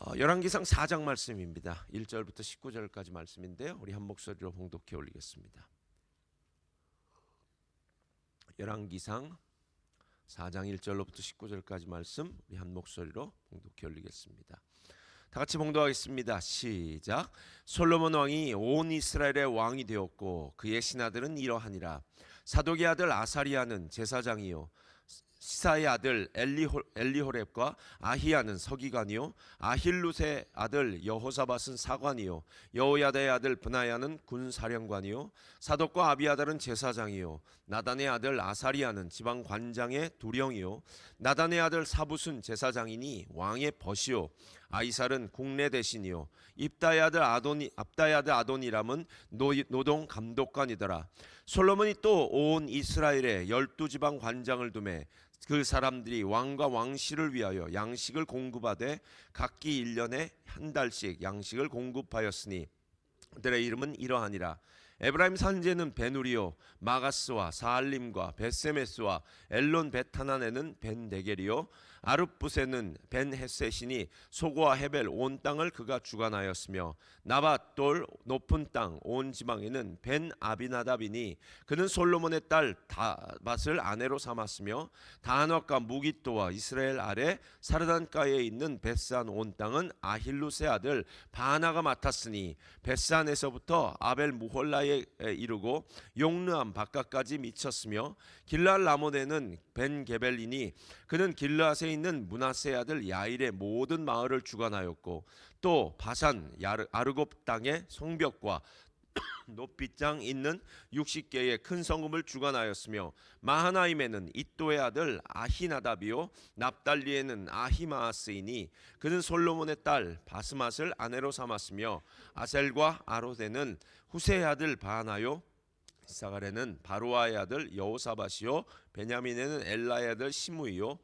어, 열왕기상 4장 말씀입니다. 1절부터 19절까지 말씀인데요. 우리 한 목소리로 봉독해 올리겠습니다. 열왕기상 4장 1절로부터 19절까지 말씀 우리 한 목소리로 봉독해 올리겠습니다. 다 같이 봉독하겠습니다. 시작. 솔로몬 왕이 온 이스라엘의 왕이 되었고 그의 신하들은 이러하니라. 사독의 아들 아사리아는 제사장이요 시사의 아들 엘리호, 엘리호렙과 아히야는 서기관이요. 아힐룻의 아들 여호사밧은 사관이요. 여호야다의 아들 브나야는 군사령관이요. 사독과 아비아달은 제사장이요. 나단의 아들 아사리아는 지방 관장의 두령이요. 나단의 아들 사붓은 제사장이니 왕의 벗이요. 아이살은 국내 대신이요. 입다의 아들 아도니 압다의 아들 아도니람은 노, 노동 감독관이더라. 솔로몬이 또 온 이스라엘에 열두 지방 관장을 두매 그 사람들이 왕과 왕실을 위하여 양식을 공급하되 각기 일년에 한 달씩 양식을 공급하였으니 그들의 이름은 이러하니라. 에브라임 산지에는 베누리요 마가스와 사알림과 베세메스와 엘론 베타난에는 벤데겔이요 아룹부세는 벤헤셋이니 소고와 헤벨 온 땅을 그가 주관하였으며 나밧돌 높은 땅 온 지방에는 벤 아비나답이니 그는 솔로몬의 딸 다밧을 아내로 삼았으며 다한옥과 무기또와 이스라엘 아래 사르단가에 있는 베스안 온 땅은 아힐루스의 아들 바나가 맡았으니 베스안에서부터 아벨 무홀라에 이르고 용르암 바깥까지 미쳤으며 길랄 라모네는 벤 게벨이니 그는 길라 있는 문하세 아들 야일의 모든 마을을 주관하였고 또 바산 야르, 아르곱 땅의 성벽과 높이장 있는 60개의 큰 성읍을 주관하였으며 마하나임에는 이또의 아들 아히나답이요 납달리에는 아히마아스이니 그는 솔로몬의 딸 바스맛을 아내로 삼았으며 아셀과 아로데는 후세의 아들 바하나요 사갈에는 바로아의 아들 여호사밧이요 베냐민에는 엘라의 아들 시므이요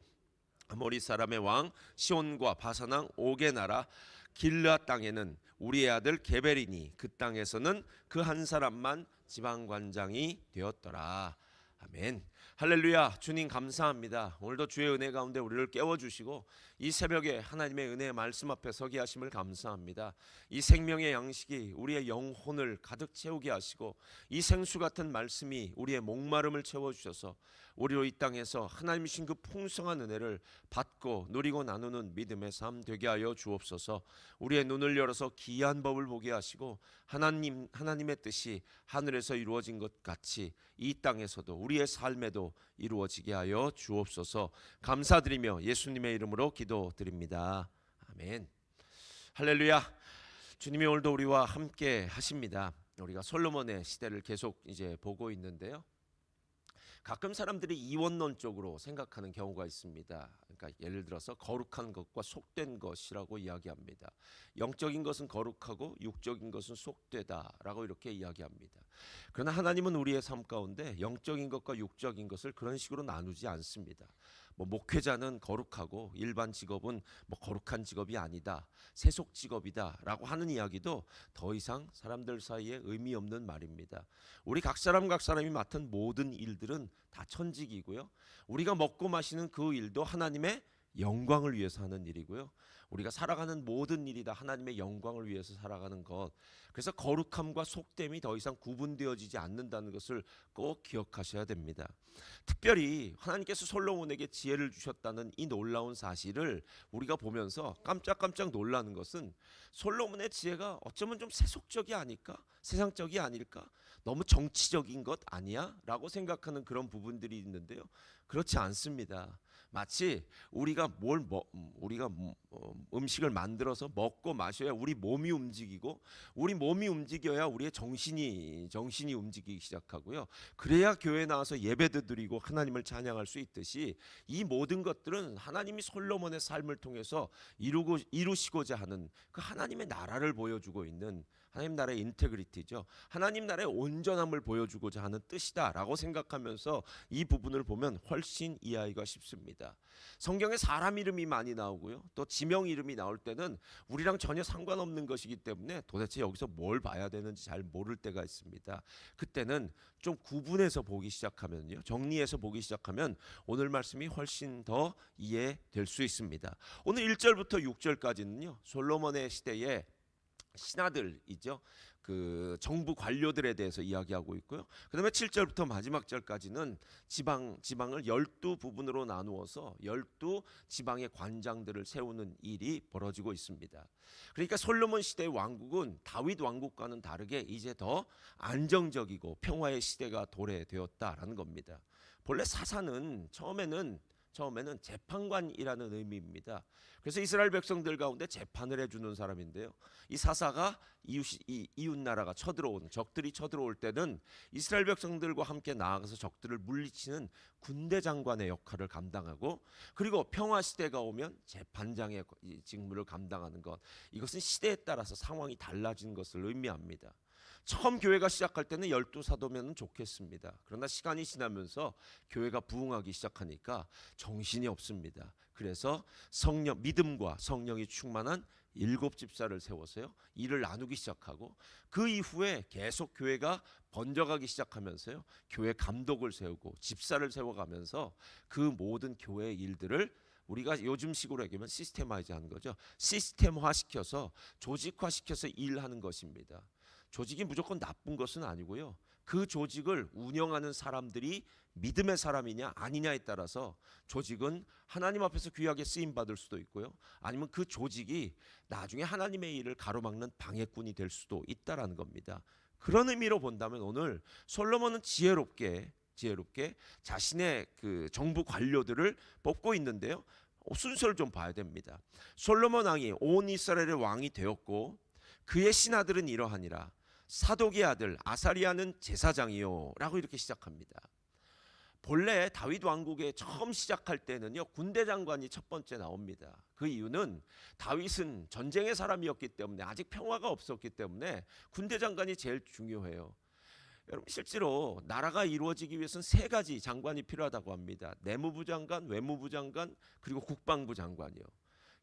아모리 사람의 왕 시온과 바사낭 오게 나라 길르아 땅에는 우리의 아들 게벨이니 그 땅에서는 그 한 사람만 지방 관장이 되었더라. 아멘. 할렐루야. 주님 감사합니다. 오늘도 주의 은혜 가운데 우리를 깨워 주시고 이 새벽에 하나님의 은혜의 말씀 앞에 서게 하심을 감사합니다. 이 생명의 양식이 우리의 영혼을 가득 채우게 하시고 이 생수 같은 말씀이 우리의 목마름을 채워 주셔서 우리로 이 땅에서 하나님 신그 풍성한 은혜를 받고 누리고 나누는 믿음의 삶 되게 하여 주옵소서. 우리의 눈을 열어서 귀한 법을 보게 하시고 하나님 하나님의 뜻이 하늘에서 이루어진 것 같이 이 땅에서도 우리의 삶에도 이루어지게 하여 주옵소서. 감사드리며 예수님의 이름으로 기도드립니다. 아멘. 할렐루야. 주님이 오늘도 우리와 함께 하십니다. 우리가 솔로몬의 시대를 계속 이제 보고 있는데요. 가끔 사람들이 이원론적으로 생각하는 경우가 있습니다. 그러니까 예를 들어서 거룩한 것과 속된 것이라고 이야기합니다. 영적인 것은 거룩하고 육적인 것은 속되다라고 이렇게 이야기합니다. 그러나 하나님은 우리의 삶 가운데 영적인 것과 육적인 것을 그런 식으로 나누지 않습니다. 뭐 목회자는 거룩하고 일반 직업은 뭐 거룩한 직업이 아니다. 세속 직업이다라고 하는 이야기도 더 이상 사람들 사이에 의미 없는 말입니다. 우리 각 사람 각 사람이 맡은 모든 일들은 다 천직이고요. 우리가 먹고 마시는 그 일도 하나님의 영광을 위해서 하는 일이고요. 우리가 살아가는 모든 일이 다 하나님의 영광을 위해서 살아가는 것. 그래서 거룩함과 속됨이 더 이상 구분되어지지 않는다는 것을 꼭 기억하셔야 됩니다. 특별히 하나님께서 솔로몬에게 지혜를 주셨다는 이 놀라운 사실을 우리가 보면서 깜짝깜짝 놀라는 것은 솔로몬의 지혜가 어쩌면 좀 세속적이 아닐까? 세상적이 아닐까? 너무 정치적인 것 아니야? 라고 생각하는 그런 부분들이 있는데요. 그렇지 않습니다. 마치 우리가 뭘 먹, 우리가 음, 어, 음식을 만들어서 먹고 마셔야 우리 몸이 움직이고 우리 몸이 움직여야 우리의 정신이 정신이 움직이기 시작하고요. 그래야 교회 나와서 예배도 드리고 하나님을 찬양할 수 있듯이 이 모든 것들은 하나님이 솔로몬의 삶을 통해서 이루고 이루시고자 하는 그 하나님의 나라를 보여주고 있는 하나님 나라의 인테그리티죠. 하나님 나라의 온전함을 보여주고자 하는 뜻이다라고 생각하면서 이 부분을 보면 훨씬 이해하기가 쉽습니다. 성경에 사람 이름이 많이 나오고요. 또 지명 이름이 나올 때는 우리랑 전혀 상관없는 것이기 때문에 도대체 여기서 뭘 봐야 되는지 잘 모를 때가 있습니다. 그때는 좀 구분해서 보기 시작하면요. 정리해서 보기 시작하면 오늘 말씀이 훨씬 더 이해될 수 있습니다. 오늘 1절부터 6절까지는요. 솔로몬의 시대에 신하들이죠. 그 정부 관료들에 대해서 이야기하고 있고요. 그다음에 7절부터 마지막 절까지는 지방 지방을 열두 부분으로 나누어서 열두 지방의 관장들을 세우는 일이 벌어지고 있습니다. 그러니까 솔로몬 시대의 왕국은 다윗 왕국과는 다르게 이제 더 안정적이고 평화의 시대가 도래되었다라는 겁니다. 본래 사사는 처음에는 처음에는 재판관이라는 의미입니다. 그래서 이스라엘 백성들 가운데 재판을 해주는 사람인데요. 이 사사가 이웃 이 이웃 나라가 쳐들어오는 적들이 쳐들어올 때는 이스라엘 백성들과 함께 나아가서 적들을 물리치는 군대 장관의 역할을 감당하고 그리고 평화 시대가 오면 재판장의 이 직무를 감당하는 것 이것은 시대에 따라서 상황이 달라진 것을 의미합니다. 처음 교회가 시작할 때는 열두 사도면 좋겠습니다. 그러나 시간이 지나면서 교회가 부흥하기 시작하니까 정신이 없습니다. 그래서 성령 믿음과 성령이 충만한 일곱 집사를 세워서요 일을 나누기 시작하고 그 이후에 계속 교회가 번져가기 시작하면서요 교회 감독을 세우고 집사를 세워가면서 그 모든 교회의 일들을 우리가 요즘식으로 얘기하면 시스템화이즈하는 거죠. 시스템화시켜서 조직화시켜서 일하는 것입니다. 조직이 무조건 나쁜 것은 아니고요. 그 조직을 운영하는 사람들이 믿음의 사람이냐 아니냐에 따라서 조직은 하나님 앞에서 귀하게 쓰임 받을 수도 있고요. 아니면 그 조직이 나중에 하나님의 일을 가로막는 방해꾼이 될 수도 있다라는 겁니다. 그런 의미로 본다면 오늘 솔로몬은 지혜롭게 지혜롭게 자신의 그 정부 관료들을 뽑고 있는데요. 순서를 좀 봐야 됩니다. 솔로몬 왕이 온 이스라엘의 왕이 되었고 그의 신하들은 이러하니라 사독의 아들 아사리아는 제사장이요라고 이렇게 시작합니다. 본래 다윗 왕국에 처음 시작할 때는요 군대 장관이 첫 번째 나옵니다. 그 이유는 다윗은 전쟁의 사람이었기 때문에 아직 평화가 없었기 때문에 군대 장관이 제일 중요해요. 여러분 실제로 나라가 이루어지기 위해서는 세 가지 장관이 필요하다고 합니다. 내무부 장관, 외무부 장관, 그리고 국방부 장관이요.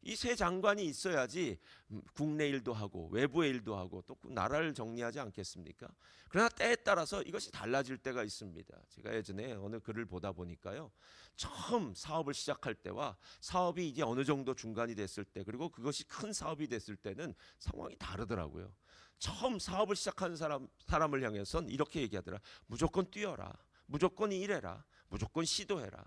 이 세 장관이 있어야지 음, 국내 일도 하고 외부의 일도 하고 또 나라를 정리하지 않겠습니까? 그러나 때에 따라서 이것이 달라질 때가 있습니다. 제가 예전에 어느 글을 보다 보니까요. 처음 사업을 시작할 때와 사업이 이제 어느 정도 중간이 됐을 때 그리고 그것이 큰 사업이 됐을 때는 상황이 다르더라고요. 처음 사업을 시작하는 사람 사람을 향해선 이렇게 얘기하더라. 무조건 뛰어라. 무조건 일해라. 무조건 시도해라.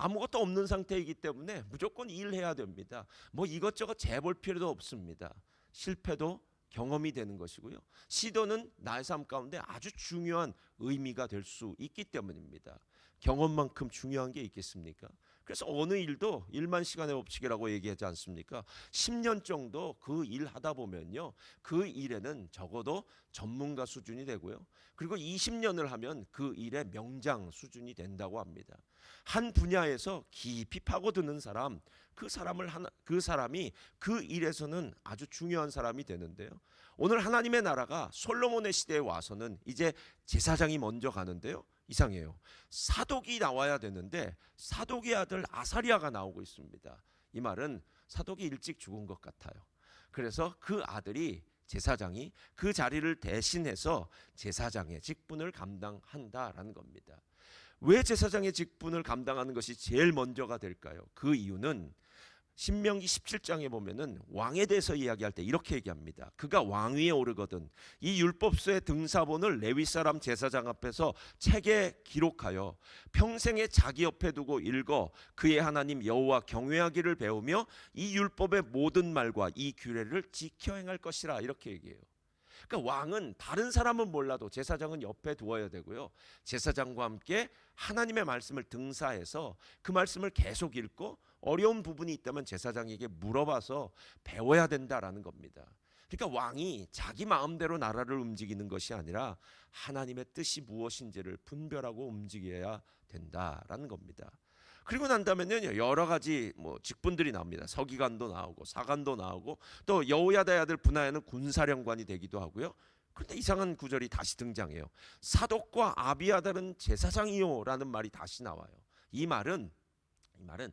아무것도 없는 상태이기 때문에 무조건 일해야 됩니다. 뭐 이것저것 재볼 필요도 없습니다. 실패도 경험이 되는 것이고요. 시도는 나의 삶 가운데 아주 중요한 의미가 될 수 있기 때문입니다. 경험만큼 중요한 게 있겠습니까? 그래서 어느 일도 일만 시간의 법칙이라고 얘기하지 않습니까? 10년 정도 그 일 하다 보면요. 그 일에는 적어도 전문가 수준이 되고요. 그리고 20년을 하면 그 일의 명장 수준이 된다고 합니다. 한 분야에서 깊이 파고드는 사람, 그 사람을 하나, 그 사람이 그 일에서는 아주 중요한 사람이 되는데요. 오늘 하나님의 나라가 솔로몬의 시대에 와서는 이제 제사장이 먼저 가는데요. 이상해요. 사독이 나와야 되는데 사독의 아들 아사리아가 나오고 있습니다. 이 말은 사독이 일찍 죽은 것 같아요. 그래서 그 아들이 제사장이 그 자리를 대신해서 제사장의 직분을 감당한다라는 겁니다. 왜 제사장의 직분을 감당하는 것이 제일 먼저가 될까요? 그 이유는 신명기 17장에 보면은 왕에 대해서 이야기할 때 이렇게 얘기합니다. 그가 왕위에 오르거든 이 율법서의 등사본을 레위 사람 제사장 앞에서 책에 기록하여 평생에 자기 옆에 두고 읽어 그의 하나님 여호와 경외하기를 배우며 이 율법의 모든 말과 이 규례를 지켜 행할 것이라 이렇게 얘기해요. 그러니까 왕은 다른 사람은 몰라도 제사장은 옆에 두어야 되고요. 제사장과 함께 하나님의 말씀을 등사해서 그 말씀을 계속 읽고 어려운 부분이 있다면 제사장에게 물어봐서 배워야 된다라는 겁니다. 그러니까 왕이 자기 마음대로 나라를 움직이는 것이 아니라 하나님의 뜻이 무엇인지를 분별하고 움직여야 된다라는 겁니다. 그리고 난 다음에는요 여러 가지 뭐 직분들이 나옵니다. 서기관도 나오고 사관도 나오고 또 여호야다의 아들 분하야는 군사령관이 되기도 하고요. 그런데 이상한 구절이 다시 등장해요. 사독과 아비아달은 제사장이요라는 말이 다시 나와요. 이 말은 이 말은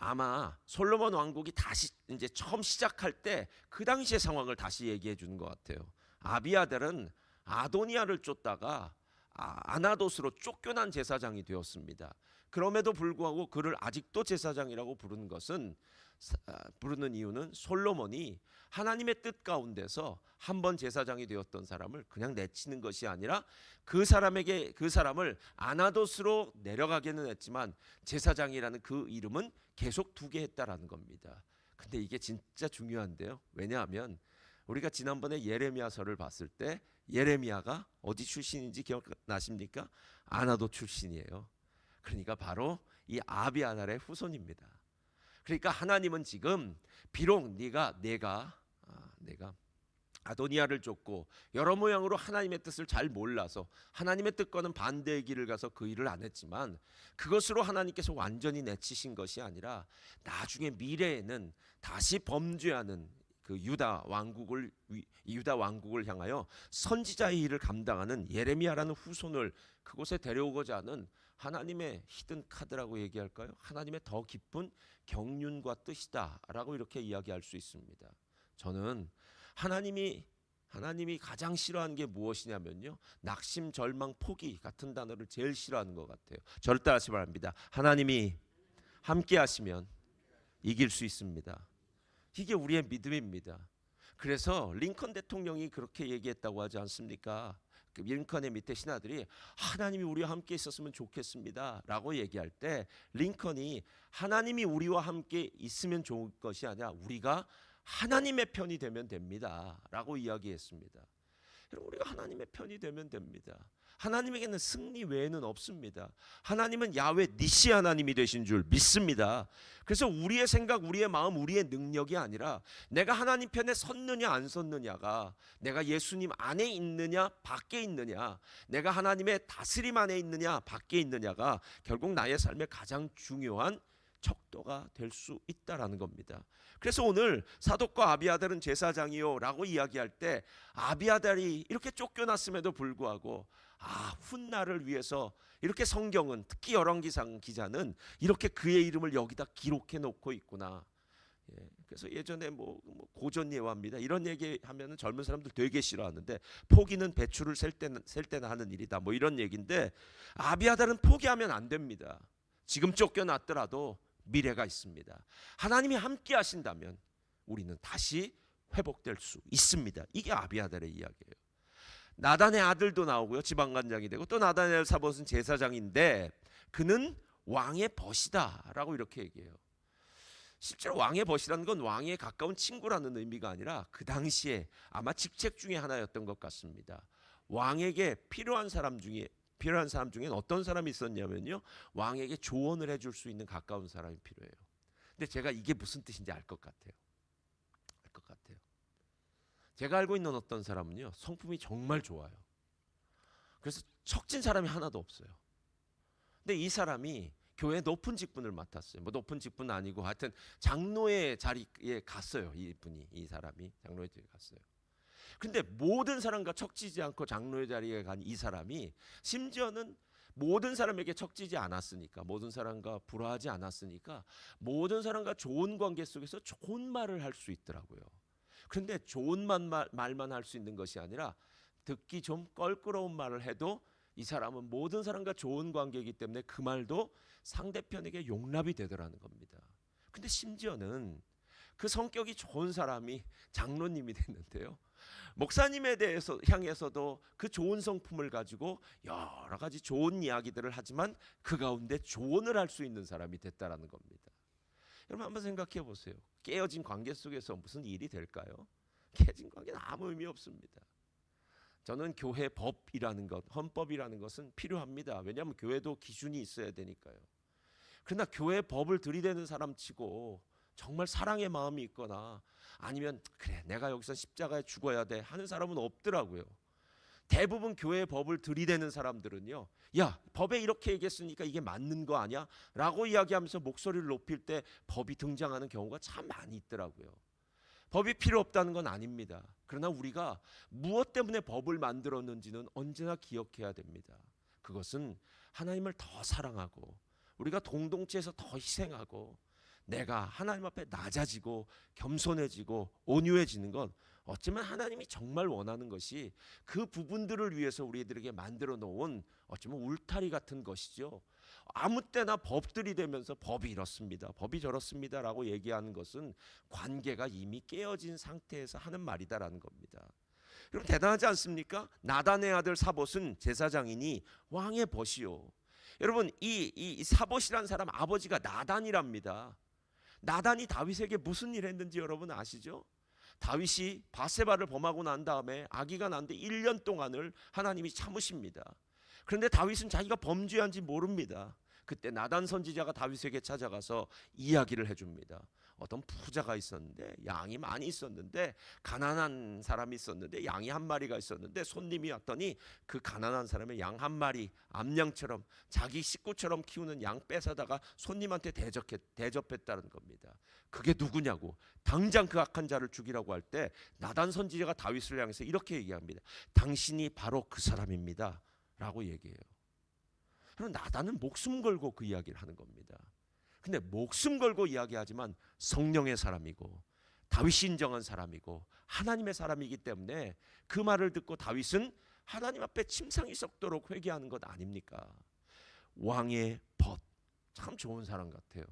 아마 솔로몬 왕국이 다시 이제 처음 시작할 때 그 당시의 상황을 다시 얘기해 주는 것 같아요. 아비아달은 아도니아를 쫓다가 아, 아나도스로 쫓겨난 제사장이 되었습니다. 그럼에도 불구하고 그를 아직도 제사장이라고 부르는 것은 부르는 이유는 솔로몬이 하나님의 뜻 가운데서 한 번 제사장이 되었던 사람을 그냥 내치는 것이 아니라 그 사람에게 그 사람을 아나도스로 내려가기는 했지만 제사장이라는 그 이름은 계속 두게 했다라는 겁니다. 근데 이게 진짜 중요한데요. 왜냐하면 우리가 지난번에 예레미야서를 봤을 때 예레미야가 어디 출신인지 기억나십니까? 아나도 출신이에요. 그러니까 바로 이 아비아달의 후손입니다. 그러니까 하나님은 지금 비록 네가 내가 아, 내가 아도니아를 쫓고 여러 모양으로 하나님의 뜻을 잘 몰라서 하나님의 뜻과는 반대의 길을 가서 그 일을 안 했지만 그것으로 하나님께서 완전히 내치신 것이 아니라 나중에 미래에는 다시 범죄하는 그 유다 왕국을 유다 왕국을 향하여 선지자의 일을 감당하는 예레미야라는 후손을 그곳에 데려오고자 하는 하나님의 히든 카드라고 얘기할까요? 하나님의 더 깊은 경륜과 뜻이다라고 이렇게 이야기할 수 있습니다. 저는 하나님이 하나님이 가장 싫어하는 게 무엇이냐면요. 낙심, 절망, 포기 같은 단어를 제일 싫어하는 것 같아요. 저를 따라하시 바랍니다. 하나님이 함께 하시면 이길 수 있습니다. 이게 우리의 믿음입니다. 그래서 링컨 대통령이 그렇게 얘기했다고 하지 않습니까? 그 링컨의 밑에 신하들이 하나님이 우리와 함께 있었으면 좋겠습니다라고 얘기할 때 링컨이 하나님이 우리와 함께 있으면 좋을 것이 아니라 우리가 하나님의 편이 되면 됩니다라고 이야기했습니다. 여러분 우리가 하나님의 편이 되면 됩니다. 하나님에게는 승리 외에는 없습니다. 하나님은 야외 니시 하나님이 되신 줄 믿습니다. 그래서 우리의 생각, 우리의 마음, 우리의 능력이 아니라 내가 하나님 편에 섰느냐 안 섰느냐가 내가 예수님 안에 있느냐 밖에 있느냐 내가 하나님의 다스림 안에 있느냐 밖에 있느냐가 결국 나의 삶의 가장 중요한 척도가 될 수 있다라는 겁니다. 그래서 오늘 사독과 아비아달은 제사장이요라고 이야기할 때 아비아달이 이렇게 쫓겨났음에도 불구하고 아 훗날을 위해서 이렇게 성경은 특히 열왕기상 기자는 이렇게 그의 이름을 여기다 기록해 놓고 있구나. 예, 그래서 예전에 뭐, 뭐 고전 예화입니다. 이런 얘기하면은 젊은 사람들 되게 싫어하는데 포기는 배추를 셀 때는 셀 때나 하는 일이다. 뭐 이런 얘기인데 아비아달은 포기하면 안 됩니다. 지금 쫓겨났더라도 미래가 있습니다. 하나님이 함께 하신다면 우리는 다시 회복될 수 있습니다. 이게 아비아달의 이야기예요. 나단의 아들도 나오고요. 지방관장이 되고 또 나단의 사봇은 제사장인데 그는 왕의 벗이다라고 이렇게 얘기해요. 실제로 왕의 벗이라는 건 왕에 가까운 친구라는 의미가 아니라 그 당시에 아마 직책 중에 하나였던 것 같습니다. 왕에게 필요한 사람 중에 필요한 사람 중엔 어떤 사람이 있었냐면요. 왕에게 조언을 해줄 수 있는 가까운 사람이 필요해요. 근데 제가 이게 무슨 뜻인지 알 것 같아요. 제가 알고 있는 어떤 사람은요. 성품이 정말 좋아요. 그래서 척진 사람이 하나도 없어요. 근데 이 사람이 교회 높은 직분을 맡았어요. 뭐 높은 직분 아니고 하여튼 장로의 자리에 갔어요. 이분이 이 사람이 장로의 자리에 갔어요. 근데 모든 사람과 척지지 않고 장로의 자리에 간 이 사람이 심지어는 모든 사람에게 척지지 않았으니까 모든 사람과 불화하지 않았으니까 모든 사람과 좋은 관계 속에서 좋은 말을 할 수 있더라고요. 그런데 좋은 말, 말만 할 수 있는 것이 아니라 듣기 좀 껄끄러운 말을 해도 이 사람은 모든 사람과 좋은 관계이기 때문에 그 말도 상대편에게 용납이 되더라는 겁니다. 근데 심지어는 그 성격이 좋은 사람이 장로님이 됐는데요. 목사님에 대해서 향해서도 그 좋은 성품을 가지고 여러 가지 좋은 이야기들을 하지만 그 가운데 조언을 할 수 있는 사람이 됐다라는 겁니다. 여러분 한번 생각해 보세요. 깨어진 관계 속에서 무슨 일이 될까요? 깨진 관계는 아무 의미 없습니다. 저는 교회 법이라는 것, 헌법이라는 것은 필요합니다. 왜냐하면 교회도 기준이 있어야 되니까요. 그러나 교회 법을 들이대는 사람치고 정말 사랑의 마음이 있거나 아니면 그래 내가 여기서 십자가에 죽어야 돼 하는 사람은 없더라고요. 대부분 교회 법을 들이대는 사람들은요. 야, 법에 이렇게 얘기했으니까 이게 맞는 거 아니야? 라고 이야기하면서 목소리를 높일 때 법이 등장하는 경우가 참 많이 있더라고요. 법이 필요 없다는 건 아닙니다. 그러나 우리가 무엇 때문에 법을 만들었는지는 언제나 기억해야 됩니다. 그것은 하나님을 더 사랑하고 우리가 공동체에서 더 희생하고 내가 하나님 앞에 낮아지고 겸손해지고 온유해지는 건 어쩌면 하나님이 정말 원하는 것이 그 부분들을 위해서 우리들에게 만들어 놓은 어쩌면 울타리 같은 것이죠. 아무 때나 법들이 되면서 법이 이렇습니다. 법이 저렇습니다라고 얘기하는 것은 관계가 이미 깨어진 상태에서 하는 말이다라는 겁니다. 그럼 대단하지 않습니까? 나단의 아들 사봇은 제사장이니 왕의 벗이요. 여러분 이, 이 사봇이란 사람 아버지가 나단이랍니다. 나단이 다윗에게 무슨 일 했는지 여러분 아시죠? 다윗이 바세바를 범하고 난 다음에 아기가 난데 1년 동안을 하나님이 참으십니다. 그런데 다윗은 자기가 범죄한지 모릅니다. 그때 나단 선지자가 다윗에게 찾아가서 이야기를 해줍니다. 어떤 부자가 있었는데 양이 많이 있었는데 가난한 사람이 있었는데 양이 한 마리가 있었는데 손님이 왔더니 그 가난한 사람의 양 한 마리 암양처럼 자기 식구처럼 키우는 양 뺏어다가 손님한테 대접했, 대접했다는 겁니다. 그게 누구냐고 당장 그 악한 자를 죽이라고 할 때 나단 선지자가 다윗을 향해서 이렇게 얘기합니다. 당신이 바로 그 사람입니다. 라고 얘기해요. 그럼 나단은 목숨 걸고 그 이야기를 하는 겁니다. 근데 목숨 걸고 이야기하지만 성령의 사람이고 다윗이 인정한 사람이고 하나님의 사람이기 때문에 그 말을 듣고 다윗은 하나님 앞에 침상이 썩도록 회개하는 것 아닙니까? 왕의 벗. 참 좋은 사람 같아요.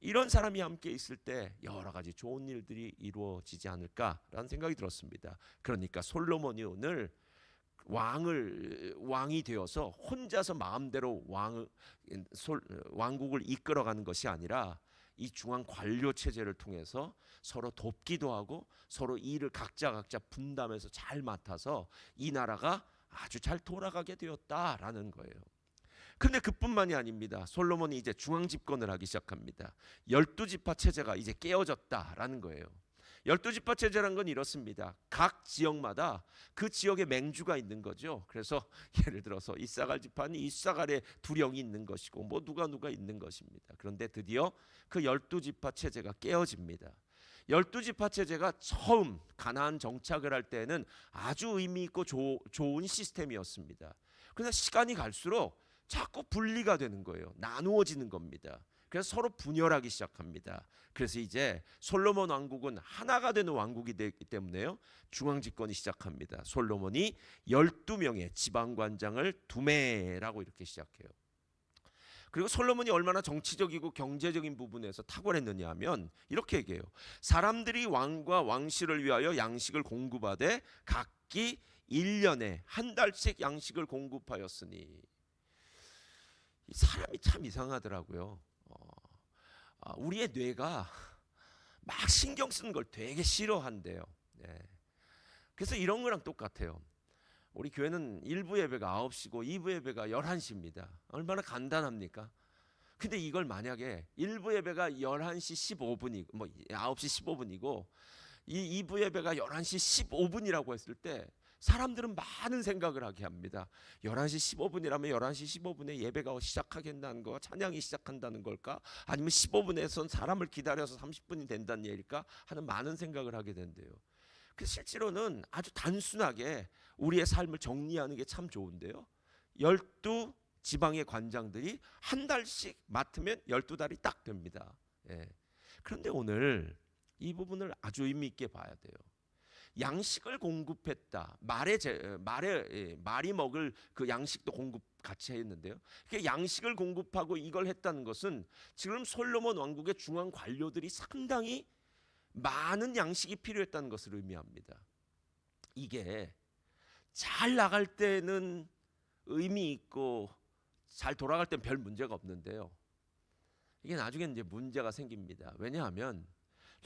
이런 사람이 함께 있을 때 여러 가지 좋은 일들이 이루어지지 않을까라는 생각이 들었습니다. 그러니까 솔로몬이 오늘 왕을 왕이 되어서 혼자서 마음대로 왕 솔, 왕국을 이끌어가는 것이 아니라 이 중앙 관료 체제를 통해서 서로 돕기도 하고 서로 일을 각자 각자 분담해서 잘 맡아서 이 나라가 아주 잘 돌아가게 되었다라는 거예요. 근데 그뿐만이 아닙니다. 솔로몬이 이제 중앙 집권을 하기 시작합니다. 열두 지파 체제가 이제 깨어졌다라는 거예요. 열두 지파 체제란 건 이렇습니다. 각 지역마다 그 지역에 맹주가 있는 거죠. 그래서 예를 들어서 이사갈 지파는 이사갈에 두령이 있는 것이고 뭐 누가 누가 있는 것입니다. 그런데 드디어 그 열두 지파 체제가 깨어집니다. 열두 지파 체제가 처음 가나안 정착을 할 때는 아주 의미 있고 조, 좋은 시스템이었습니다. 그러나 시간이 갈수록 자꾸 분리가 되는 거예요. 나누어지는 겁니다. 그래서 서로 분열하기 시작합니다. 그래서 이제 솔로몬 왕국은 하나가 되는 왕국이 되기 때문에요. 중앙 집권이 시작합니다. 솔로몬이 12명의 지방 관장을 두매라고 이렇게 시작해요. 그리고 솔로몬이 얼마나 정치적이고 경제적인 부분에서 탁월했느냐 하면 이렇게 얘기해요. 사람들이 왕과 왕실을 위하여 양식을 공급하되 각기 1년에 한 달씩 양식을 공급하였으니 이 사람이 참 이상하더라고요. 어, 아, 우리의 뇌가 막 신경 쓰는 걸 되게 싫어한대요. 네. 그래서 이런 거랑 똑같아요. 우리 교회는 1부 예배가 9시고 2부 예배가 11시입니다. 얼마나 간단합니까? 근데 이걸 만약에 1부 예배가 11시 15분이고 뭐 9시 15분이고 이 2부 예배가 11시 15분이라고 했을 때 사람들은 많은 생각을 하게 합니다. 11시 15분이라면 11시 15분에 예배가 시작하겠다는 거, 찬양이 시작한다는 걸까? 아니면 15분에선 사람을 기다려서 30분이 된다는 얘기일까? 하는 많은 생각을 하게 된대요. 그 실제로는 아주 단순하게 우리의 삶을 정리하는 게 참 좋은데요. 열두 지방의 관장들이 한 달씩 맡으면 열두 달이 딱 됩니다. 예. 그런데 오늘 이 부분을 아주 의미 있게 봐야 돼요. 양식을 공급했다. 말에 제, 말에 예, 말이 먹을 그 양식도 공급 같이 했는데요. 그 양식을 공급하고 이걸 했다는 것은 지금 솔로몬 왕국의 중앙 관료들이 상당히 많은 양식이 필요했다는 것을 의미합니다. 이게 잘 나갈 때는 의미 있고 잘 돌아갈 땐 별 문제가 없는데요. 이게 나중에 이제 문제가 생깁니다. 왜냐하면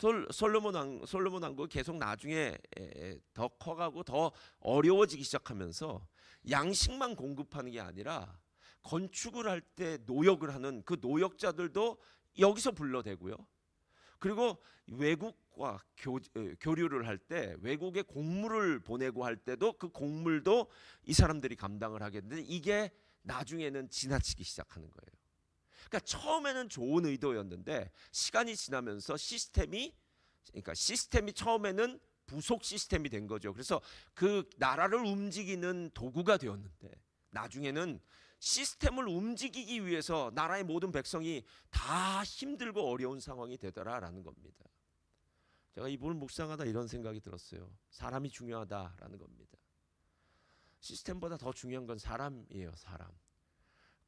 솔, 솔로몬 왕 솔로몬 왕국 계속 나중에 에, 더 커가고 더 어려워지기 시작하면서 양식만 공급하는 게 아니라 건축을 할 때 노역을 하는 그 노역자들도 여기서 불러대고요. 그리고 외국과 교, 에, 교류를 할 때 외국에 공물을 보내고 할 때도 그 공물도 이 사람들이 감당을 하겠는데 이게 나중에는 지나치기 시작하는 거예요. 그러니까 처음에는 좋은 의도였는데 시간이 지나면서 시스템이 그러니까 시스템이 처음에는 부속 시스템이 된 거죠. 그래서 그 나라를 움직이는 도구가 되었는데 나중에는 시스템을 움직이기 위해서 나라의 모든 백성이 다 힘들고 어려운 상황이 되더라라는 겁니다. 제가 이분을 묵상하다 이런 생각이 들었어요. 사람이 중요하다라는 겁니다. 시스템보다 더 중요한 건 사람이에요, 사람.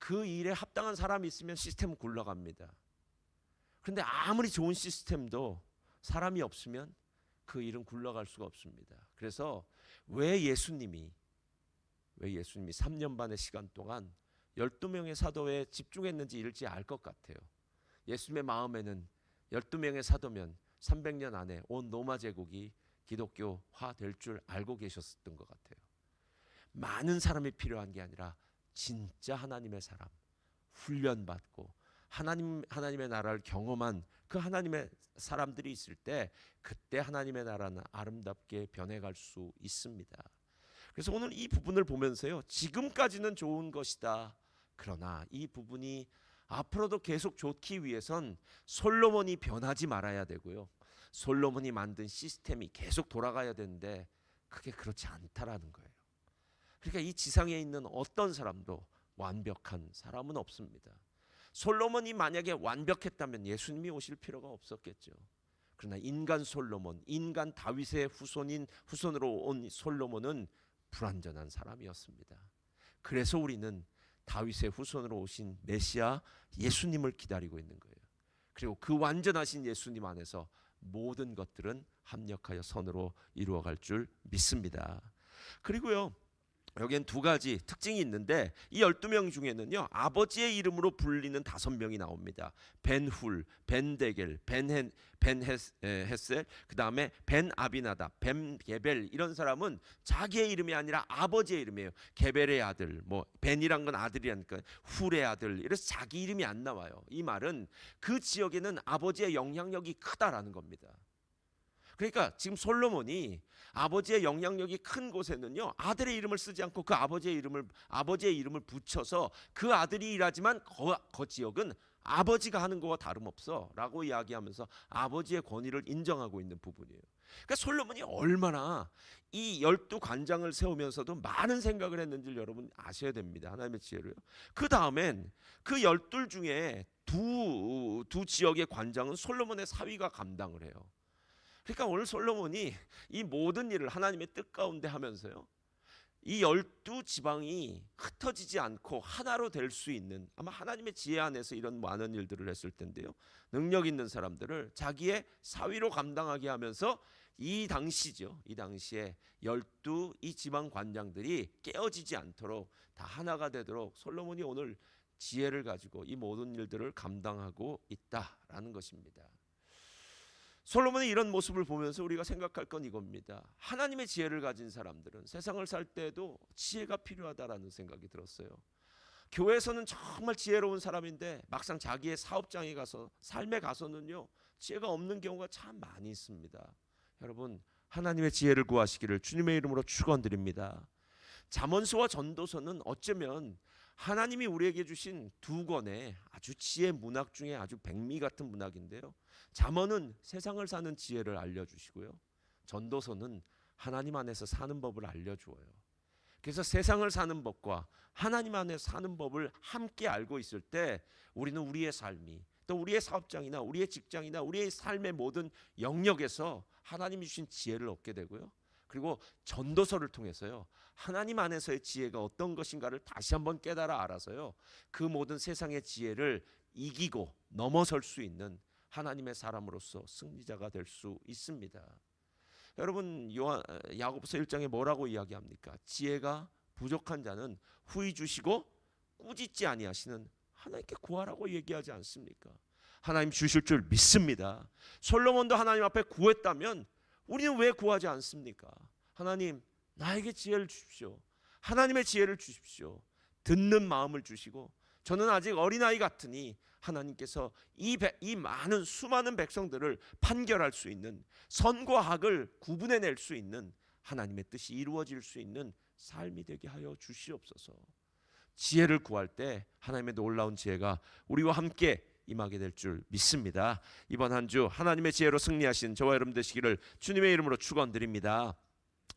그 일에 합당한 사람이 있으면 시스템은 굴러갑니다. 그런데 아무리 좋은 시스템도 사람이 없으면 그 일은 굴러갈 수가 없습니다. 그래서 왜 예수님이 왜 예수님이 3년 반의 시간 동안 12명의 사도에 집중했는지 일지 알 것 같아요. 예수님의 마음에는 12명의 사도면 300년 안에 온 로마 제국이 기독교화 될 줄 알고 계셨던 것 같아요. 많은 사람이 필요한 게 아니라 진짜 하나님의 사람, 훈련받고 하나님 하나님의 나라를 경험한 그 하나님의 사람들이 있을 때 그때 하나님의 나라는 아름답게 변해갈 수 있습니다. 그래서 오늘 이 부분을 보면서요. 지금까지는 좋은 것이다. 그러나 이 부분이 앞으로도 계속 좋기 위해선 솔로몬이 변하지 말아야 되고요. 솔로몬이 만든 시스템이 계속 돌아가야 되는데 그게 그렇지 않다라는 거예요. 그러니까 이 지상에 있는 어떤 사람도 완벽한 사람은 없습니다. 솔로몬이 만약에 완벽했다면 예수님이 오실 필요가 없었겠죠. 그러나 인간 솔로몬, 인간 다윗의 후손인 후손으로 온 솔로몬은 불완전한 사람이었습니다. 그래서 우리는 다윗의 후손으로 오신 메시아 예수님을 기다리고 있는 거예요. 그리고 그 완전하신 예수님 안에서 모든 것들은 합력하여 선으로 이루어갈 줄 믿습니다. 그리고요. 여기엔 두 가지 특징이 있는데 이 12명 중에는요. 아버지의 이름으로 불리는 다섯 명이 나옵니다. 벤훌, 벤데겔, 벤헨, 벤헤셀, 그다음에 벤아비나다, 벤게벨 이런 사람은 자기의 이름이 아니라 아버지의 이름이에요. 게벨의 아들, 뭐 벤이란 건 아들이라니까 훌의 아들. 이래서 자기 이름이 안 나와요. 이 말은 그 지역에는 아버지의 영향력이 크다라는 겁니다. 그러니까 지금 솔로몬이 아버지의 영향력이 큰 곳에는요 아들의 이름을 쓰지 않고 그 아버지의 이름을 아버지의 이름을 붙여서 그 아들이 일하지만 그, 그 지역은 아버지가 하는 거와 다름없어라고 이야기하면서 아버지의 권위를 인정하고 있는 부분이에요. 그러니까 솔로몬이 얼마나 이 열두 관장을 세우면서도 많은 생각을 했는지 여러분 아셔야 됩니다. 하나님의 지혜로요. 그 다음엔 그 열둘 중에 두, 두 지역의 관장은 솔로몬의 사위가 감당을 해요. 그러니까 오늘 솔로몬이 이 모든 일을 하나님의 뜻 가운데 하면서요. 이 열두 지방이 흩어지지 않고 하나로 될 수 있는 아마 하나님의 지혜 안에서 이런 많은 일들을 했을 텐데요. 능력 있는 사람들을 자기의 사위로 감당하게 하면서 이 당시죠. 이 당시에 열두 이 지방 관장들이 깨어지지 않도록 다 하나가 되도록 솔로몬이 오늘 지혜를 가지고 이 모든 일들을 감당하고 있다라는 것입니다. 솔로몬의 이런 모습을 보면서 우리가 생각할 건 이겁니다. 하나님의 지혜를 가진 사람들은 세상을 살 때도 지혜가 필요하다라는 생각이 들었어요. 교회에서는 정말 지혜로운 사람인데 막상 자기의 사업장에 가서 삶에 가서는요 지혜가 없는 경우가 참 많이 있습니다. 여러분 하나님의 지혜를 구하시기를 주님의 이름으로 축원드립니다. 잠언서와 전도서는 어쩌면 하나님이 우리에게 주신 두 권의 아주 지혜 문학 중에 아주 백미 같은 문학인데요. 잠언은 세상을 사는 지혜를 알려주시고요. 전도서는 하나님 안에서 사는 법을 알려주어요. 그래서 세상을 사는 법과 하나님 안에 사는 법을 함께 알고 있을 때 우리는 우리의 삶이 또 우리의 사업장이나 우리의 직장이나 우리의 삶의 모든 영역에서 하나님이 주신 지혜를 얻게 되고요. 그리고 전도서를 통해서요. 하나님 안에서의 지혜가 어떤 것인가를 다시 한번 깨달아 알아서요. 그 모든 세상의 지혜를 이기고 넘어설 수 있는 하나님의 사람으로서 승리자가 될 수 있습니다. 여러분 요한 야고보서 1장에 뭐라고 이야기합니까? 지혜가 부족한 자는 후히 주시고 꾸짖지 아니하시는 하나님께 구하라고 얘기하지 않습니까? 하나님 주실 줄 믿습니다. 솔로몬도 하나님 앞에 구했다면 우리는 왜 구하지 않습니까? 하나님 나에게 지혜를 주십시오. 하나님의 지혜를 주십시오. 듣는 마음을 주시고 저는 아직 어린아이 같으니 하나님께서 이, 백- 이 많은 수많은 백성들을 판결할 수 있는 선과 악을 구분해낼 수 있는 하나님의 뜻이 이루어질 수 있는 삶이 되게 하여 주시옵소서. 지혜를 구할 때 하나님의 놀라운 지혜가 우리와 함께 임하게 될 줄 믿습니다. 이번 한 주 하나님의 지혜로 승리하신 저와 여러분 되시기를 주님의 이름으로 축원드립니다.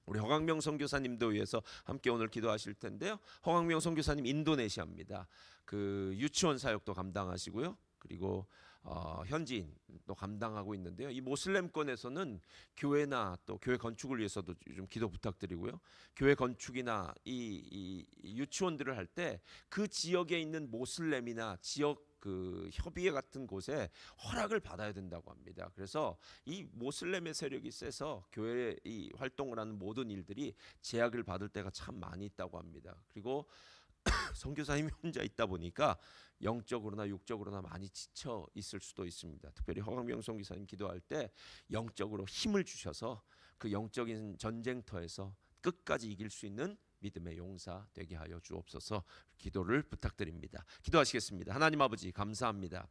우리 허강명 선교사님도 위해서 함께 오늘 기도하실 텐데요. 허강명 선교사님 인도네시아입니다. 그 유치원 사역도 감당하시고요. 그리고 어, 현지인도 감당하고 있는데요. 이 모슬렘권에서는 교회나 또 교회 건축을 위해서도 좀 기도 부탁드리고요. 교회 건축이나 이, 이 유치원들을 할 때 그 지역에 있는 모슬렘이나 지역 그 협의회 같은 곳에 허락을 받아야 된다고 합니다. 그래서 이 모슬렘의 세력이 세서 교회 이 활동을 하는 모든 일들이 제약을 받을 때가 참 많이 있다고 합니다. 그리고 선교사님이 혼자 있다 보니까 영적으로나 육적으로나 많이 지쳐 있을 수도 있습니다. 특별히 허강명 선교사님 기도할 때 영적으로 힘을 주셔서 그 영적인 전쟁터에서 끝까지 이길 수 있는 믿음의 용사 되게 하여 주옵소서 기도를 부탁드립니다. 기도하시겠습니다. 하나님 아버지 감사합니다.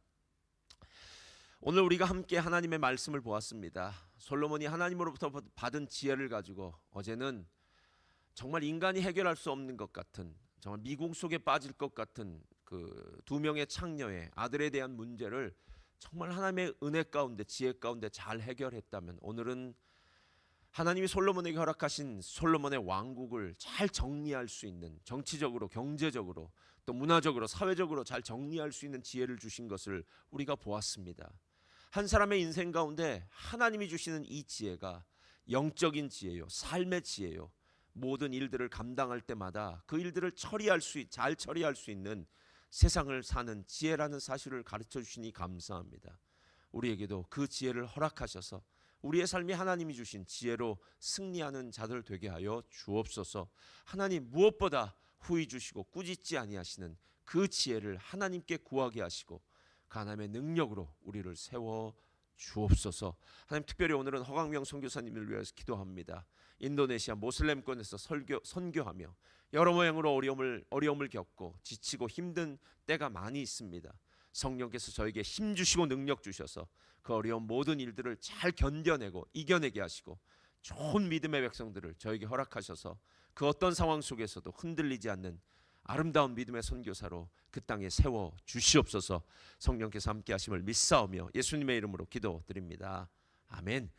오늘 우리가 함께 하나님의 말씀을 보았습니다. 솔로몬이 하나님으로부터 받은 지혜를 가지고 어제는 정말 인간이 해결할 수 없는 것 같은 정말 미궁 속에 빠질 것 같은 그 두 명의 창녀의 아들에 대한 문제를 정말 하나님의 은혜 가운데 지혜 가운데 잘 해결했다면 오늘은 하나님이 솔로몬에게 허락하신 솔로몬의 왕국을 잘 정리할 수 있는 정치적으로 경제적으로 또 문화적으로 사회적으로 잘 정리할 수 있는 지혜를 주신 것을 우리가 보았습니다. 한 사람의 인생 가운데 하나님이 주시는 이 지혜가 영적인 지혜요, 삶의 지혜요. 모든 일들을 감당할 때마다 그 일들을 처리할 수, 있- 잘 처리할 수 있는 세상을 사는 지혜라는 사실을 가르쳐 주시니 감사합니다. 우리에게도 그 지혜를 허락하셔서 우리의 삶이 하나님이 주신 지혜로 승리하는 자들 되게 하여 주옵소서. 하나님 무엇보다 후히 주시고 꾸짖지 아니하시는 그 지혜를 하나님께 구하게 하시고 그 하나님의 능력으로 우리를 세워 주옵소서. 하나님 특별히 오늘은 허강명 선교사님을 위해서 기도합니다. 인도네시아 모슬렘권에서 설교 선교하며 여러 모양으로 어려움을 어려움을 겪고 지치고 힘든 때가 많이 있습니다. 성령께서 저에게 힘 주시고 능력 주셔서 그 어려운 모든 일들을 잘 견뎌내고 이겨내게 하시고 좋은 믿음의 백성들을 저에게 허락하셔서 그 어떤 상황 속에서도 흔들리지 않는 아름다운 믿음의 선교사로 그 땅에 세워 주시옵소서. 성령께서 함께 하심을 믿사오며 예수님의 이름으로 기도드립니다. 아멘.